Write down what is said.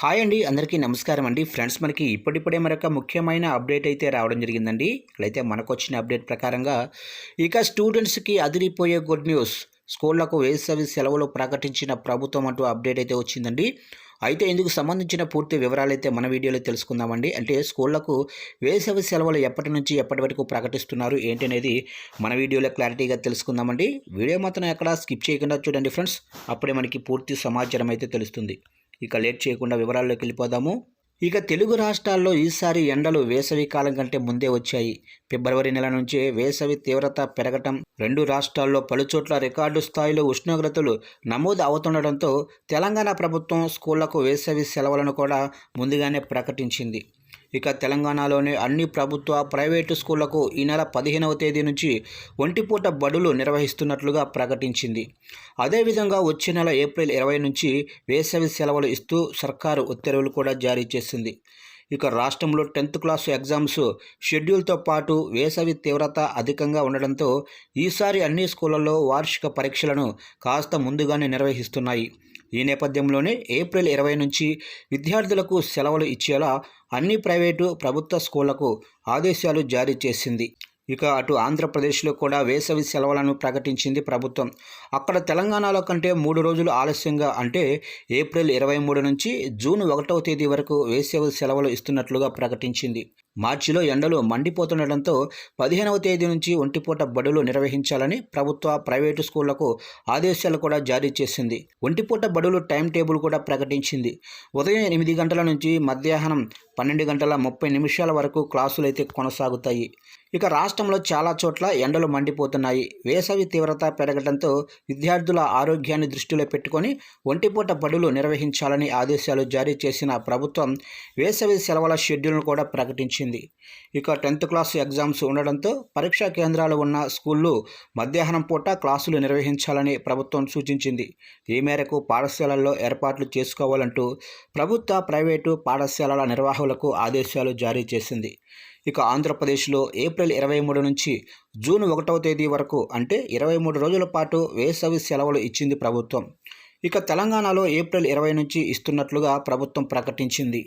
Hi అండి అందరికీ నమస్కారం అండి. ఫ్రెండ్స్ మనకి ఇప్పటిప్పుడే మరొక ముఖ్యమైన అప్డేట్ అయితే రావడం జరిగిందండి. ఇక్కడైతే మనకు వచ్చిన అప్డేట్ ప్రకారంగా ఇక స్టూడెంట్స్కి అదిరిపోయే గుడ్ న్యూస్. స్కూళ్ళకు వేసవి సెలవులు ప్రకటించిన ప్రభుత్వం అంటూ అప్డేట్ అయితే వచ్చిందండి. అయితే ఇందుకు సంబంధించిన పూర్తి వివరాలు అయితే మన వీడియోలో తెలుసుకుందామండి. అంటే స్కూళ్ళకు వేసవి సెలవులు ఎప్పటి నుంచి ఎప్పటి వరకు ప్రకటిస్తున్నారు ఏంటి అనేది మన వీడియోలో క్లారిటీగా తెలుసుకుందామండి. వీడియో మాత్రం ఎక్కడ స్కిప్ చేయకుండా చూడండి ఫ్రెండ్స్. అప్పుడే మనకి పూర్తి సమాచారం అయితే తెలుస్తుంది. ఇక లేట్ చేయకుండా వివరాల్లోకి వెళ్ళిపోదాము. ఇక తెలుగు రాష్ట్రాల్లో ఈసారి ఎండలు వేసవి కాలం కంటే ముందే వచ్చాయి. ఫిబ్రవరి నెల నుంచే వేసవి తీవ్రత పెరగటం రెండు రాష్ట్రాల్లో పలుచోట్ల రికార్డు స్థాయిలో ఉష్ణోగ్రతలు నమోదు అవుతుండటంతో తెలంగాణ ప్రభుత్వం స్కూళ్ళకు వేసవి సెలవులను కూడా ముందుగానే ప్రకటించింది. ఇక తెలంగాణలోని అన్ని ప్రభుత్వ ప్రైవేటు స్కూళ్ళకు ఈ నెల పదిహేనవ తేదీ నుంచి ఒంటిపూట బడులు నిర్వహిస్తున్నట్లుగా ప్రకటించింది. అదేవిధంగా వచ్చే నెల ఏప్రిల్ ఇరవై నుంచి వేసవి సెలవులు ఇస్తూ సర్కారు ఉత్తర్వులు కూడా జారీ చేసింది. ఇక రాష్ట్రంలో టెన్త్ క్లాస్ ఎగ్జామ్స్ షెడ్యూల్తో పాటు వేసవి తీవ్రత అధికంగా ఉండడంతో ఈసారి అన్ని స్కూళ్ళలో వార్షిక పరీక్షలను కాస్త ముందుగానే నిర్వహిస్తున్నాయి. ఈ నేపథ్యంలోనే ఏప్రిల్ ఇరవై నుంచి విద్యార్థులకు సెలవులు ఇచ్చేలా అన్ని ప్రైవేటు ప్రభుత్వ స్కూళ్ళకు ఆదేశాలు జారీ చేసింది. ఇక అటు ఆంధ్రప్రదేశ్లో కూడా వేసవి సెలవులను ప్రకటించింది ప్రభుత్వం. అక్కడ తెలంగాణలో కంటే మూడు రోజులు ఆలస్యంగా అంటే ఏప్రిల్ ఇరవై మూడు నుంచి జూన్ ఒకటవ తేదీ వరకు వేసవి సెలవులు ఇస్తున్నట్లుగా ప్రకటించింది. మార్చిలో ఎండలు మండిపోతుండటంతో పదిహేనవ తేదీ నుంచి ఒంటిపూట బడులు నిర్వహించాలని ప్రభుత్వ ప్రైవేటు స్కూళ్ళకు ఆదేశాలు కూడా జారీ చేసింది. ఒంటిపూట బడులు టైం టేబుల్ కూడా ప్రకటించింది. ఉదయం ఎనిమిది గంటల నుంచి మధ్యాహ్నం పన్నెండు గంటల ముప్పై నిమిషాల వరకు క్లాసులు అయితే కొనసాగుతాయి. ఇక రాష్ట్రంలో చాలా చోట్ల ఎండలు మండిపోతున్నాయి. వేసవి తీవ్రత పెరగడంతో విద్యార్థుల ఆరోగ్యాన్ని దృష్టిలో పెట్టుకొని ఒంటిపూట బడులు నిర్వహించాలని ఆదేశాలు జారీ చేసిన ప్రభుత్వం వేసవి సెలవుల షెడ్యూల్ను కూడా ప్రకటించింది. ఇక టెన్త్ క్లాస్ ఎగ్జామ్స్ ఉండడంతో పరీక్షా కేంద్రాలు ఉన్న స్కూళ్ళు మధ్యాహ్నం పూట క్లాసులు నిర్వహించాలని ప్రభుత్వం సూచించింది. ఈ మేరకు పాఠశాలల్లో ఏర్పాట్లు చేసుకోవాలంటూ ప్రభుత్వ ప్రైవేటు పాఠశాలల నిర్వాహకులకు ఆదేశాలు జారీ చేసింది. ఇక ఆంధ్రప్రదేశ్లో ఏప్రిల్ ఇరవై మూడు నుంచి జూన్ ఒకటవ తేదీ వరకు అంటే ఇరవై మూడు రోజుల పాటు వేసవి సెలవులు ఇచ్చింది ప్రభుత్వం. ఇక తెలంగాణలో ఏప్రిల్ ఇరవై నుంచి ఇస్తున్నట్లుగా ప్రభుత్వం ప్రకటించింది.